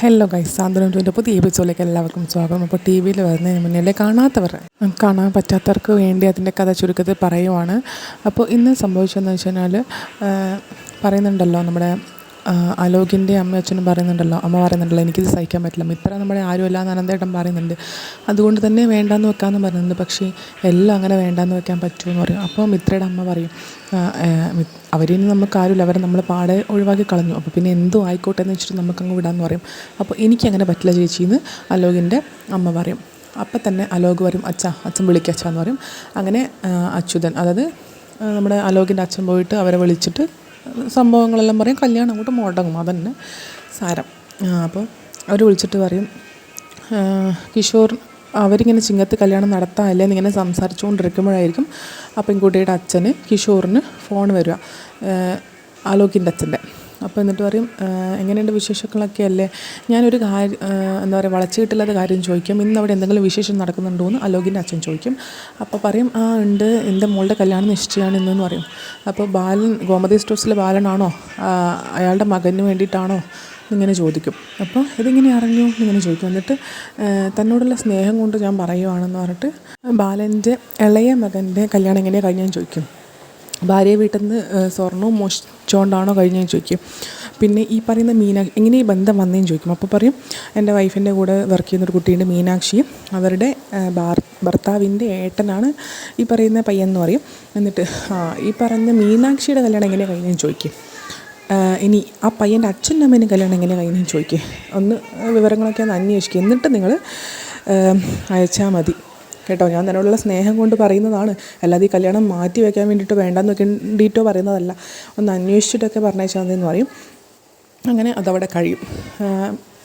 Hello guys സാന്ത്വനം ട്വന്റെ പുതിയ എപ്പിസോഡിലേക്ക് എല്ലാവർക്കും സ്വാഗതം. അപ്പോൾ ടി വിയിൽ വരുന്നതിന് മുന്നിലെ കാണാത്തവർ കാണാൻ പറ്റാത്തവർക്ക് വേണ്ടി അതിന്റെ കഥ ചുരുക്കത്തിൽ പറയുവാണ്. അപ്പോൾ ഇന്ന് സംഭവിച്ചതെന്ന് വെച്ച് കഴിഞ്ഞാൽ പറയുന്നുണ്ടല്ലോ നമ്മുടെ അലോകിന്റെ അമ്മ അച്ഛനും പറയുന്നുണ്ടല്ലോ അമ്മ പറയുന്നുണ്ടല്ലോ എനിക്കിത് സഹിക്കാൻ പറ്റില്ല. മിത്ര നമ്മുടെ ആരുമല്ല എന്ന് അനന്തേട്ടൻ പറയുന്നുണ്ട്. അതുകൊണ്ട് തന്നെ വേണ്ടാന്ന് വെക്കാമെന്ന് പറയുന്നുണ്ട്. പക്ഷേ എല്ലാം അങ്ങനെ വേണ്ടാന്ന് വെക്കാൻ പറ്റുമെന്ന് പറയും. അപ്പോൾ മിത്രയുടെ അമ്മ പറയും അവരിനി നമുക്ക് ആരുമില്ല. അവരെ നമ്മൾ പാടെ ഒഴിവാക്കി കളഞ്ഞു. അപ്പോൾ പിന്നെ എന്തും ആയിക്കോട്ടെ എന്ന് വെച്ചിട്ട് നമുക്കങ്ങ് വിടാമെന്ന് പറയും. അപ്പോൾ എനിക്കങ്ങനെ പറ്റില്ല ചേച്ചിന്ന് അലോകിന്റെ അമ്മ പറയും. അപ്പം തന്നെ അലോക് വരും അച്ഛ അച്ഛൻ വിളിക്കുക അച്ഛ എന്ന് പറയും. അങ്ങനെ അച്യുതൻ അതായത് നമ്മുടെ അലോകിന്റെ അച്ഛൻ പോയിട്ട് അവരെ വിളിച്ചിട്ട് സംഭവങ്ങളെല്ലാം പറയും. കല്യാണം അങ്ങോട്ട് മുടങ്ങും. അതന്നെ സാരം. അപ്പോൾ അവർ വിളിച്ചിട്ട് പറയും കിഷോർ അവരിങ്ങനെ ചിങ്ങത്ത് കല്യാണം നടത്താമല്ലേ എന്നിങ്ങനെ സംസാരിച്ചുകൊണ്ടിരിക്കുമ്പോഴായിരിക്കും ആ പെൺകുട്ടിയുടെ അച്ഛന് കിഷോറിന് ഫോൺ വരിക. ആലോക്കിന്റെ അച്ഛന്റെ. അപ്പോൾ എന്നിട്ട് പറയും "ആ, എങ്ങനെയുണ്ട് വിശേഷങ്ങളൊക്കെ അല്ലേ? ഞാനൊരു കാര്യം എന്താ പറയുക വളച്ചു കിട്ടില്ലാത്ത കാര്യം ചോദിക്കും. ഇന്ന് അവിടെ എന്തെങ്കിലും വിശേഷം നടക്കുന്നുണ്ടോ? എന്ന് അലോകിന്റെ അച്ഛൻ ചോദിക്കും. അപ്പോൾ പറയും ആ ഉണ്ട്. എന്റെ മോളുടെ കല്യാണം നിശ്ചയമാണ് ഇന്നെന്ന് പറയും. അപ്പോൾ ബാലൻ ഗോമതി സ്റ്റോഴ്സിലെ ബാലനാണോ? അയാളുടെ മകന് വേണ്ടിയിട്ടാണോ? ഇങ്ങനെ ചോദിക്കും. അപ്പോൾ ഇതിങ്ങനെ അറിഞ്ഞു ഇങ്ങനെ ചോദിക്കും. എന്നിട്ട് തന്നോടുള്ള സ്നേഹം കൊണ്ട് ഞാൻ പറയുവാണെന്ന് പറഞ്ഞിട്ട് ബാലന്റെ ഇളയ മകന്റെ കല്യാണം എങ്ങനെയാണ് കഴിഞ്ഞാൽ ചോദിക്കും. ഭാര്യയെ വീട്ടിൽ നിന്ന് സ്വർണവും മോഷിച്ചുകൊണ്ടാണോ കഴിഞ്ഞതെന്ന് ചോദിക്കും. പിന്നെ ഈ പറയുന്ന മീനാക്ഷി എങ്ങനെ ഈ ബന്ധം വന്നേന്ന് ചോദിക്കും. അപ്പോൾ പറയും എന്റെ വൈഫിന്റെ കൂടെ വർക്ക് ചെയ്യുന്നൊരു കുട്ടിയുണ്ട് മീനാക്ഷിയും അവരുടെ ഭർത്താവിന്റെ ഏട്ടനാണ് ഈ പറയുന്ന പയ്യൻ എന്ന് പറയും. എന്നിട്ട് ആ ഈ പറഞ്ഞ മീനാക്ഷിയുടെ കല്യാണം എങ്ങനെ കഴിഞ്ഞതെന്ന് ചോദിക്കും. ഇനി ആ പയ്യന്റെ അച്ഛന്റെ അമ്മേനും കല്യാണം എങ്ങനെ കഴിഞ്ഞെന്ന് ചോദിക്കും. ഒന്ന് വിവരങ്ങളൊക്കെ ഒന്ന് അന്വേഷിക്കുക എന്നിട്ട് നിങ്ങൾ അയച്ചാൽ മതി. കേട്ടോ ഞാൻ നിന്നോടുള്ള സ്നേഹം കൊണ്ട് പറയുന്നതാണ്. അല്ലാതെ ഈ കല്യാണം മാറ്റി വയ്ക്കാൻ വേണ്ടിയിട്ട് വേണ്ടെന്ന് വേണ്ടിയിട്ടോ പറയുന്നതല്ല. ഒന്ന് അന്വേഷിച്ചിട്ടൊക്കെ പറഞ്ഞേച്ചാൽ മതി എന്ന് പറയും. അങ്ങനെ അതവിടെ കഴിയും.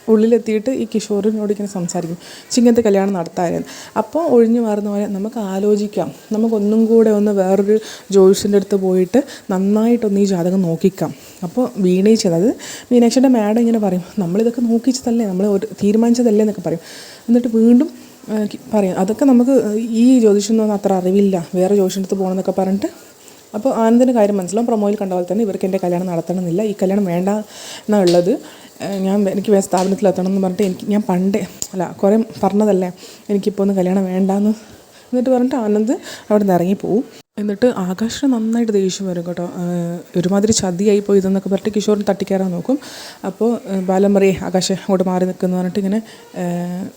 ഉള്ളിലെത്തിയിട്ട് ഈ കിഷോറിനോട് ഇങ്ങനെ സംസാരിക്കും. ചിങ്ങത്തെ കല്യാണം നടത്താമായിരുന്നു അപ്പോൾ ഒഴിഞ്ഞു മാറുന്ന പോലെ നമുക്ക് ആലോചിക്കാം. നമുക്കൊന്നും കൂടെ ഒന്ന് വേറൊരു ജോയിസിന്റെ അടുത്ത് പോയിട്ട് നന്നായിട്ടൊന്ന് ഈ ജാതകം നോക്കിക്കാം. അപ്പോൾ വീണേ അത് മീനാക്ഷിയുടെ മാഡം ഇങ്ങനെ പറയും. നമ്മളിതൊക്കെ നോക്കിച്ചതല്ലേ? നമ്മൾ ഒരു തീരുമാനിച്ചതല്ലേ? എന്നൊക്കെ പറയും. എന്നിട്ട് വീണ്ടും പറയും. അതൊക്കെ നമുക്ക് ഈ ജ്യോതിഷമൊന്നും അത്ര അറിവില്ല. വേറെ ജ്യോതിഷന്റെ അടുത്ത് പോകണമെന്നൊക്കെ പറഞ്ഞിട്ട്. അപ്പോൾ ആനന്ദിന്റെ കാര്യം മനസ്സിലാവും. പ്രൊമോയിൽ കണ്ട പോലെ തന്നെ ഇവർക്ക് എന്റെ കല്യാണം നടത്തണമെന്നില്ല. ഈ കല്യാണം വേണ്ട എന്നുള്ളത് ഞാൻ എനിക്ക് വേറെ സ്ഥാപനത്തിൽ എത്തണം എന്ന് പറഞ്ഞിട്ട് എനിക്ക് ഞാൻ പണ്ടേ അല്ല കുറേ പറഞ്ഞതല്ലേ. എനിക്കിപ്പോൾ ഒന്ന് കല്യാണം വേണ്ടാന്ന്. എന്നിട്ട് പറഞ്ഞിട്ട് ആനന്ദ് അവിടെ നിന്ന് ഇറങ്ങിപ്പോവും. എന്നിട്ട് ആകാശിന് നന്നായിട്ട് ദേഷ്യം വരും കേട്ടോ. ഒരുമാതിരി ചതിയായി പോയി ഇതെന്നൊക്കെ പറഞ്ഞിട്ട് കിഷോറിന് തട്ടിക്കയറാൻ നോക്കും. അപ്പോൾ ബാലമറി പറയേ ആകാശ് അങ്ങോട്ട് മാറി നിൽക്കുന്നു പറഞ്ഞിട്ട് ഇങ്ങനെ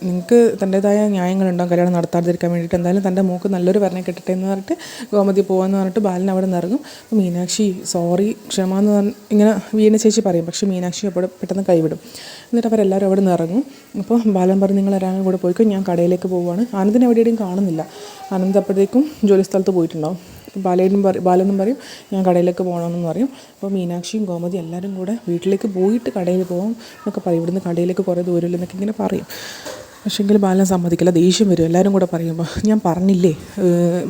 നിങ്ങൾക്ക് തന്റേതായ ന്യായങ്ങളുണ്ടോ കല്യാണം നടത്താതിരിക്കാൻ വേണ്ടിയിട്ട്. എന്തായാലും തന്റെ മൂക്ക് നല്ലൊരു പറഞ്ഞ കിട്ടട്ടെ എന്ന് പറഞ്ഞിട്ട് ഗോമതി പോകാമെന്ന് പറഞ്ഞിട്ട് ബാലൻ അവിടെ നിന്ന് ഇറങ്ങും മീനാക്ഷി സോറി ക്ഷമ എന്ന് പറഞ്ഞ് ഇങ്ങനെ വീണ ചേച്ചി പറയും. പക്ഷേ മീനാക്ഷി അവിടെ പെട്ടെന്ന് കൈവിടും. എന്നിട്ട് അവരെല്ലാവരും അവിടെ നിന്ന് ഇറങ്ങും അപ്പോൾ ബാലൻ പറഞ്ഞ് നിങ്ങൾ ഒരാളും കൂടെ പോയിക്കോ ഞാൻ കടയിലേക്ക് പോവുകയാണ്. ആനന്ദിനെ എവിടെയും കാണുന്നില്ല. ആനന്ദ് അപ്പോഴത്തേക്കും ജോലി സ്ഥലത്ത് പോയിട്ടുണ്ടാവും ബാലേനും പറയും ബാലനും പറയും ഞാൻ കടയിലേക്ക് പോകണമെന്ന് പറയും. അപ്പോൾ മീനാക്ഷിയും ഗോമതി എല്ലാവരും കൂടെ വീട്ടിലേക്ക് പോയിട്ട് കടയിൽ പോകും എന്നൊക്കെ പറയും. ഇവിടുന്ന് കടയിലേക്ക് കുറേ ദൂരമില്ല എന്നൊക്കെ ഇങ്ങനെ പറയും. പക്ഷേങ്കിൽ ബാലൻ സമ്മതിക്കില്ല ദേഷ്യം വരും. എല്ലാവരും കൂടെ പറയുമ്പോൾ ഞാൻ പറഞ്ഞില്ലേ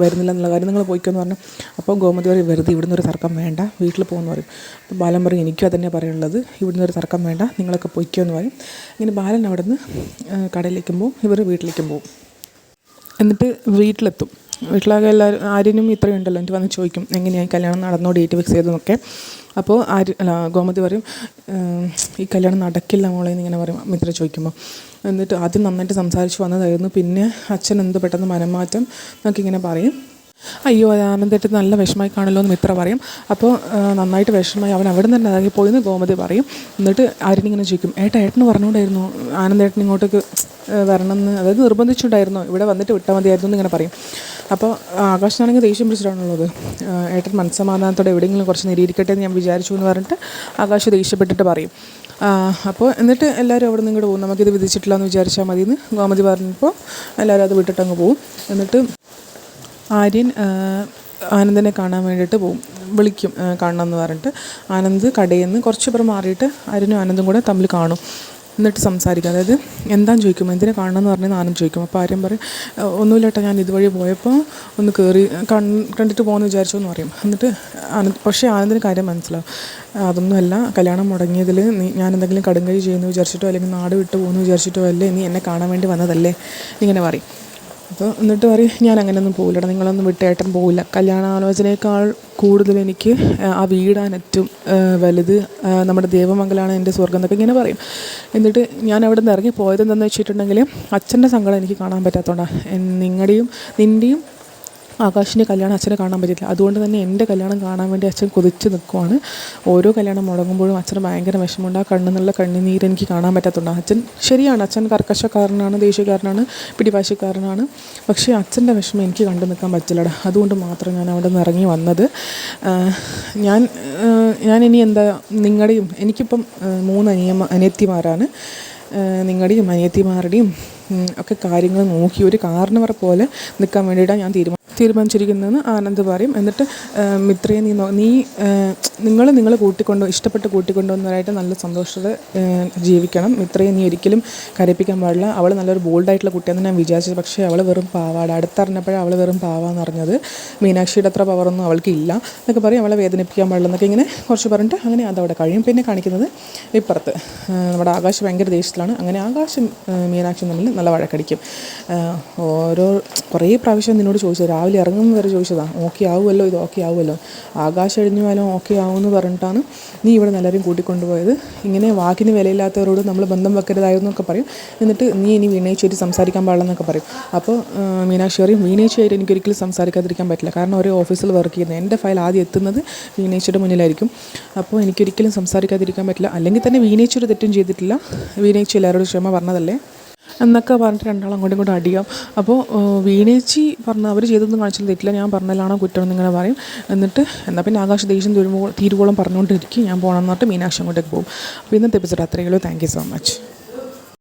വരുന്നില്ല എന്നുള്ള കാര്യം നിങ്ങൾ പോയിക്കോന്ന് പറഞ്ഞു. അപ്പോൾ ഗോമതി പറയും വെറുതെ ഇവിടുന്ന് ഒരു തർക്കം വേണ്ട വീട്ടിൽ പോകുമെന്ന് പറയും. അപ്പോൾ ബാലൻ പറയും എനിക്കും അതന്നെ പറയാനുള്ളത് ഇവിടുന്ന് ഒരു തർക്കം വേണ്ട നിങ്ങളൊക്കെ പൊയ്ക്കോ എന്ന് പറയും. ഇങ്ങനെ ബാലൻ അവിടെ നിന്ന് കടയിലേക്കും പോകും ഇവർ വീട്ടിലേക്കും പോകും. എന്നിട്ട് വീട്ടിലെത്തും. വീട്ടിലാകെ എല്ലാവരും ആര്യനും ഇത്രയും ഉണ്ടല്ലോ എന്നിട്ട് വന്ന് ചോദിക്കും എങ്ങനെയായി കല്യാണം നടന്നോ ഡേറ്റ് ഫിക്സ് ചെയ്തതെന്നൊക്കെ അപ്പോൾ അല്ല ഗോമതി പറയും ഈ കല്യാണം നടക്കില്ല മോളെ എന്നിങ്ങനെ പറയും മിത്ര ചോദിക്കുമ്പോൾ എന്നിട്ട് ആദ്യം നന്നായിട്ട് സംസാരിച്ച് വന്നതായിരുന്നു. പിന്നെ അച്ഛൻ എന്ത് പെട്ടെന്ന് മനംമാറ്റം എന്നൊക്കെ ഇങ്ങനെ പറയും. അയ്യോ ആനന്ദേട്ട് നല്ല വിഷമമായി കാണുമല്ലോ എന്ന് മിത്ര പറയും. അപ്പോൾ നന്നായിട്ട് വിഷമമായി അവൻ അവിടെ നിന്ന് തന്നെ ഇറങ്ങി എന്ന് ഗോമതി പറയും. എന്നിട്ട് ആര്യനിങ്ങനെ ചോദിക്കും ഏട്ടാ ഏട്ടന് പറഞ്ഞുകൊണ്ടായിരുന്നു ആനന്ദേട്ടൻ ഇങ്ങോട്ടേക്ക് ഏഹ് എന്ന് അതായത് നിർബന്ധിച്ചിട്ടുണ്ടായിരുന്നു ഇവിടെ വന്നിട്ട് വിട്ടാൽ മതിയായിരുന്നു എന്നിങ്ങനെ പറയും. അപ്പോൾ ആകാശനാണെങ്കിൽ ദേഷ്യം പിടിച്ചിട്ടാണുള്ളത്. ഏട്ടൻ മനസ്സമാധാനത്തോടെ എവിടെയെങ്കിലും കുറച്ച് നേരിയിരിക്കട്ടെ എന്ന് ഞാൻ വിചാരിച്ചു എന്ന് പറഞ്ഞിട്ട് ആകാശ് ദേഷ്യപ്പെട്ടിട്ട് പറയും. അപ്പോൾ എന്നിട്ട് എല്ലാവരും അവിടെ നിന്ന് ഇങ്ങോട്ട് പോകും. നമുക്കിത് വിധിച്ചിട്ടില്ല എന്ന് വിചാരിച്ചാൽ മതി എന്ന് ഗോമതി പറഞ്ഞപ്പോൾ എല്ലാവരും അത് വിട്ടിട്ട് അങ്ങ് പോകും. എന്നിട്ട് ആര്യൻ ആനന്ദനെ കാണാൻ വേണ്ടിയിട്ട് പോകും. വിളിക്കും കാണണം എന്ന് പറഞ്ഞിട്ട്. ആനന്ദ് കടയിൽ നിന്ന് കുറച്ച് പേർ മാറിയിട്ട് ആര്യനും ആനന്ദും കൂടെ തമ്മിൽ കാണും. എന്നിട്ട് സംസാരിക്കുക അതായത് എന്താന്ന് ചോദിക്കും എന്തിനെ കാണണം എന്ന് പറഞ്ഞാൽ ആനന്ദ് ചോദിക്കും. അപ്പോൾ ആരും പറയും "ആ, ഒന്നുമില്ല ഞാൻ ഇതുവഴി പോയപ്പോൾ ഒന്ന് കയറി കണ് കണ്ടിട്ട് പോകുമെന്ന് വിചാരിച്ചു എന്ന് പറയും. എന്നിട്ട് ആനന്ദ് പക്ഷേ ആനന്ദിന് കാര്യം മനസ്സിലാവും. അതൊന്നുമല്ല കല്യാണം മുടങ്ങിയതിൽ നീ ഞാൻ എന്തെങ്കിലും കടുങ്കൈ ചെയ്യുന്നു വിചാരിച്ചിട്ടോ അല്ലെങ്കിൽ നാട് വിട്ടു പോകുന്നു വിചാരിച്ചിട്ടോ അല്ലേ നീ എന്നെ കാണാൻ വേണ്ടി വന്നതല്ലേ? ഇങ്ങനെ പറയും. അപ്പോൾ എന്നിട്ട് പറയും ഞാൻ അങ്ങനെയൊന്നും പോകില്ലടാ നിങ്ങളൊന്നും വിട്ടേട്ടൻ പോകില്ല കല്യാണാലോചനയേക്കാൾ കൂടുതൽ എനിക്ക് ആ വീടാണ് ഏറ്റവും വലുത് നമ്മുടെ ദേവമംഗലാണ് എന്റെ സ്വർഗം എന്നൊക്കെ ഇങ്ങനെ പറയും. എന്നിട്ട് ഞാൻ അവിടെ നിന്ന് ഇറങ്ങി പോയത് എന്താണെന്ന് വെച്ചിട്ടുണ്ടെങ്കിൽ അച്ഛന്റെ സങ്കടം എനിക്ക് കാണാൻ പറ്റാത്തതുകൊണ്ടാണ് നിങ്ങളുടെയും നിന്റെയും ആകാശിന്റെ കല്യാണം അച്ഛനെ കാണാൻ പറ്റില്ല അതുകൊണ്ട് തന്നെ എന്റെ കല്യാണം കാണാൻ വേണ്ടി അച്ഛൻ കൊതിച്ച് നിൽക്കുവാണ്. ഓരോ കല്യാണം മുടങ്ങുമ്പോഴും അച്ഛന് ഭയങ്കര വിഷമമുണ്ട്. ആ കണ്ണെന്നുള്ള കണ്ണുനീര് എനിക്ക് കാണാൻ പറ്റാത്തതുകൊണ്ട്. അച്ഛൻ ശരിയാണ്. അച്ഛൻ കർക്കശക്കാരനാണ് ദേഷ്യക്കാരനാണ് പിടിവാശിക്കാരനാണ്. പക്ഷേ അച്ഛന്റെ വിഷമം എനിക്ക് കണ്ടു നിൽക്കാൻ പറ്റില്ലടാ. അതുകൊണ്ട് മാത്രം ഞാൻ അവിടെ നിന്ന് ഇറങ്ങി വന്നത്. ഞാൻ ഞാൻ ഇനി എന്താ നിങ്ങളുടെയും എനിക്കിപ്പം മൂന്ന് അനിയ അനിയത്തിമാരാണ്. നിങ്ങളുടെയും അനിയത്തിമാരുടെയും ഒക്കെ കാര്യങ്ങൾ നോക്കി ഒരു കാരണവർ പോലെ നിൽക്കാൻ വേണ്ടിയിട്ടാണ് ഞാൻ തീരുമാനം തീരുമാനിച്ചിരിക്കുന്നതെന്ന് ആനന്ദ് പറയും. എന്നിട്ട് മിത്രയെ നീ നോ- നിങ്ങൾ നിങ്ങൾ കൂട്ടിക്കൊണ്ടോ ഇഷ്ടപ്പെട്ട് കൂട്ടിക്കൊണ്ടുവന്നവരായിട്ട് നല്ല സന്തോഷത്തോടെ ജീവിക്കണം. മിത്രയെ നീ ഒരിക്കലും കരയിപ്പിക്കാൻ പാടില്ല. അവൾ നല്ലൊരു ബോൾഡായിട്ടുള്ള കുട്ടിയെന്ന് ഞാൻ വിചാരിച്ചത് പക്ഷേ അവൾ വെറും പാവാട അടുത്തറിഞ്ഞപ്പോഴേ അവൾ വെറും പാവാന്ന് അറിഞ്ഞത്. മീനാക്ഷിയുടെ അത്ര പവറൊന്നും അവൾക്ക് ഇല്ല എന്നൊക്കെ പറയും. അവളെ വേദനിപ്പിക്കാൻ പാടില്ല എന്നൊക്കെ ഇങ്ങനെ കുറച്ച് പറഞ്ഞിട്ട് അങ്ങനെ അതവിടെ കഴിയും. പിന്നെ കാണിക്കുന്നത് ഇപ്പുറത്ത് നമ്മുടെ ആകാശ് ഭയങ്കര ദേഷ്യത്തിലാണ്. അങ്ങനെ ആകാശം മീനാക്ഷി തമ്മിൽ നല്ല വഴക്കടിക്കും. ഓരോ കുറേ പ്രാവശ്യം നിന്നോട് ചോദിച്ചു രാവിലെ ഇറങ്ങുമ്പോൾ വരെ ചോദിച്ചതാണ് ഓക്കെ ആവുമല്ലോ ഇത് ഓക്കെ ആവുമല്ലോ. ആകാശം എഴിഞ്ഞു പോയാലും ഓക്കെ ആവുമെന്ന് പറഞ്ഞിട്ടാണ് നീ ഇവിടെ നല്ലവരും കൂട്ടിക്കൊണ്ടുപോയത്. ഇങ്ങനെ വാക്കിന് വിലയില്ലാത്തവരോട് നമ്മൾ ബന്ധം വെക്കരുതായിരുന്നൊക്കെ പറയും. എന്നിട്ട് നീ ഇനി വീണേച്ചായിട്ട് സംസാരിക്കാൻ പാടില്ലെന്നൊക്കെ പറയും. അപ്പോൾ മീനാക്ഷി പറയും വീണേച്ചായിട്ട് എനിക്കൊരിക്കലും സംസാരിക്കാതിരിക്കാൻ പറ്റില്ല. കാരണം ഒരു ഓഫീസിൽ വർക്ക് ചെയ്യുന്നത് എന്റെ ഫയൽ ആദ്യം എത്തുന്നത് വീണേച്ചയുടെ മുന്നിലായിരിക്കും. അപ്പോൾ എനിക്കൊരിക്കലും സംസാരിക്കാതിരിക്കാൻ പറ്റില്ല. അല്ലെങ്കിൽ തന്നെ വീണേച്ചൊരു തെറ്റും ചെയ്തിട്ടില്ല. വീണേച്ച എല്ലാവരോടും ക്ഷമ പറഞ്ഞതല്ലേ? എന്നൊക്കെ പറഞ്ഞിട്ട് രണ്ടാളും അങ്ങോട്ടും ഇങ്ങോട്ടും അടിയാം അപ്പോൾ വീണേച്ചി പറഞ്ഞ അവർ ചെയ്തൊന്നും കാണിച്ചാൽ തെറ്റില്ല. ഞാൻ പറഞ്ഞതിലാണോ കുറ്റം എന്നിങ്ങനെ പറയും. എന്നിട്ട് എന്നാൽ പിന്നെ ആകാശ് ദേഷ്യം തീരുമ്പോൾ തീരുവോളം പറഞ്ഞുകൊണ്ടിരിക്കും. ഞാൻ പോകണം എന്ന് പറഞ്ഞിട്ട് മീനാക്ഷി അങ്ങോട്ടേക്ക് പോകും. അപ്പോൾ ഇന്നത്തെ എപ്പിസോഡ് അത്രയേ ഉള്ളൂ. Thank you so much